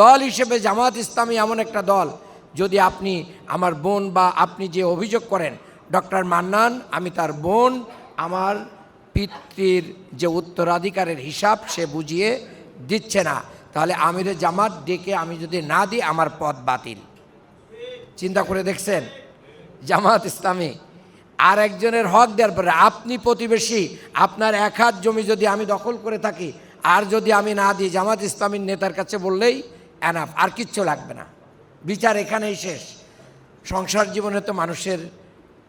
দল হিসেবে জামাত ইসলামী এমন একটা দল, যদি আপনি আমার বোন বা আপনি যে অভিযোগ করেন, ডক্টর মান্নান, আমি তার বোন, আমার পিতৃর যে উত্তরাধিকারের হিসাব সে বুঝিয়ে দিচ্ছে না, তাহলে আমিরে জামাত ডেকে আমি যদি না দিই, আমার পদ বাতিল। চিন্তা করে দেখছেন? জামাত ইসলামী, আর একজনের হক দেওয়ার পরে আপনি প্রতিবেশী, আপনার এক হাত জমি যদি আমি দখল করে থাকি, আর যদি আমি না দিই, জামাত ইসলামীর নেতার কাছে বললেই অ্যানাফ আর কিচ্ছু লাগবে না। বিচার এখানেই শেষ। সংসার জীবনে তো মানুষের,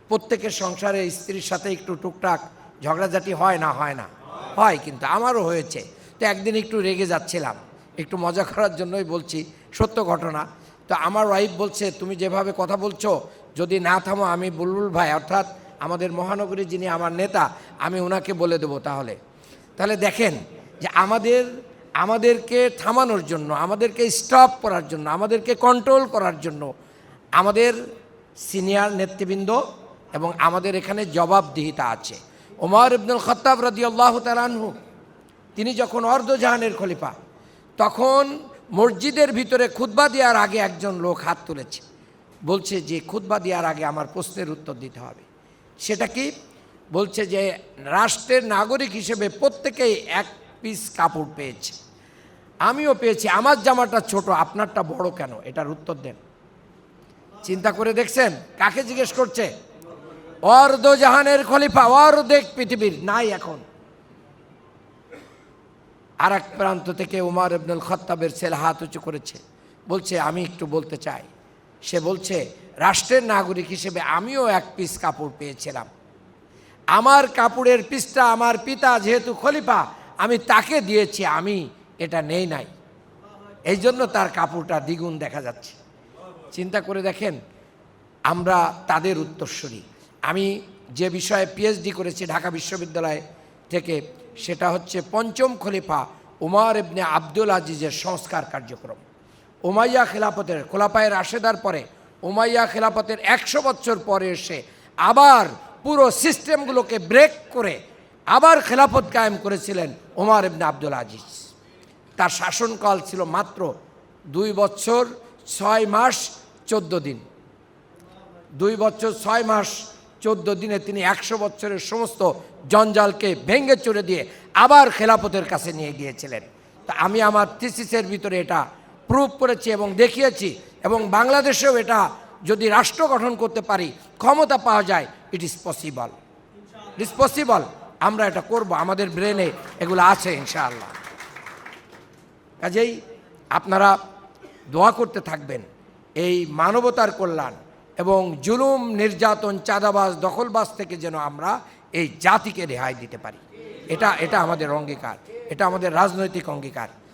প্রত্যেকের সংসারে স্ত্রীর সাথে একটু টুকটাক ঝগড়াঝাটি হয় না হয় না। হয় কিন্তু আমারও হয়েছে। তো একদিন একটু রেগে যাচ্ছিলাম। একটু মজা করার জন্যই বলছি, সত্য ঘটনা। তো আমার ওয়াইফ বলছে, তুমি যেভাবে কথা বলছো, যদি না থামো, আমি বুলবুল ভাই, অর্থাৎ আমাদের মহানগরী যিনি আমার নেতা, আমি ওনাকে বলে দেবো তাহলে। তাহলে দেখেন যে আমাদের আমাদেরকে থামানোর জন্য, আমাদেরকে স্টপ করার জন্য, আমাদেরকে কন্ট্রোল করার জন্য আমাদের সিনিয়র নেতৃবৃন্দ এবং আমাদের এখানে জবাবদিহিতা আছে। ওমর ইবনুল খত্তাব আল্লাহ তালানহু তিনি যখন অর্ধজাহানের খলিফা, তখন মসজিদের ভিতরে খুতবা দেওয়ার আগে একজন লোক হাত তুলেছে। বলছে যে, খুতবা দেওয়ার আগে আমার প্রশ্নের উত্তর দিতে হবে। সেটা কি? বলছে যে, রাষ্ট্রের নাগরিক হিসেবে প্রত্যেকেই এক পিস কাপড় পেয়েছে। আমিও পেয়েছি, আমার জামাটা ছোট, আপনারটা বড় কেন? এটার উত্তর দেন। চিন্তা করে দেখছেন? কাকে জিজ্ঞেস করছে? অর্ধ জাহানের খলিফা, অর্ধেক পৃথিবীর, নাই এখন। আর এক প্রান্ত থেকে উমার ইবনুল খত্তাবের ছেলে হাত উঁচু করেছে। বলছে, আমি একটু বলতে চাই। সে বলছে, রাষ্ট্রের নাগরিক হিসেবে আমিও এক পিস কাপড় পেয়েছিলাম। আমার কাপড়ের পিসটা আমার পিতা যেহেতু খলিফা, আমি তাকে দিয়েছি, আমি এটা নেই নাই। এই জন্য তার কাপড়টা দ্বিগুণ দেখা যাচ্ছে। চিন্তা করে দেখেন, আমরা তাদের উত্তরস্বরী আমি যে বিষয়ে পিএইচডি করেছি ঢাকা বিশ্ববিদ্যালয় থেকে, সেটা হচ্ছে পঞ্চম খলিফা উমার ইবনে আব্দুল আজিজের সংস্কার কার্যক্রম। ওমাইয়া খেলাফতের খোলাপায়ের আশেদার পরে ওমাইয়া খেলাফতের একশো বছর পরে এসে আবার পুরো সিস্টেমগুলোকে ব্রেক করে আবার খেলাফত কায়েম করেছিলেন উমার ইবনে আব্দুল আজিজ। তার শাসনকাল ছিল মাত্র দুই বছর ছয় মাস চোদ্দ দিন। দুই বছর ছয় মাস চোদ্দ দিনে তিনি একশো বছরের সমস্ত জঞ্জালকে ভেঙে চড়ে দিয়ে আবার খেলাপথের কাছে নিয়ে গিয়েছিলেন। তা আমি আমার থিসিসের ভিতরে এটা প্রুভ করেছি এবং দেখিয়েছি এবং বাংলাদেশেও এটা যদি রাষ্ট্র গঠন করতে পারি, ক্ষমতা পাওয়া যায় it is possible it is possible আমরা এটা করব, আমাদের ব্রেনে এগুলো আছে, ইনশাআল্লাহ। কাজেই আপনারা দোয়া করতে থাকবেন, এই মানবতার কল্যাণ এবং জুলুম, নির্যাতন, চাঁদাবাজ, দখলবাজ থেকে যেন আমরা এই জাতিকে রেহাই দিতে পারি। এটা এটা আমাদের অঙ্গীকার, এটা আমাদের রাজনৈতিক অঙ্গীকার।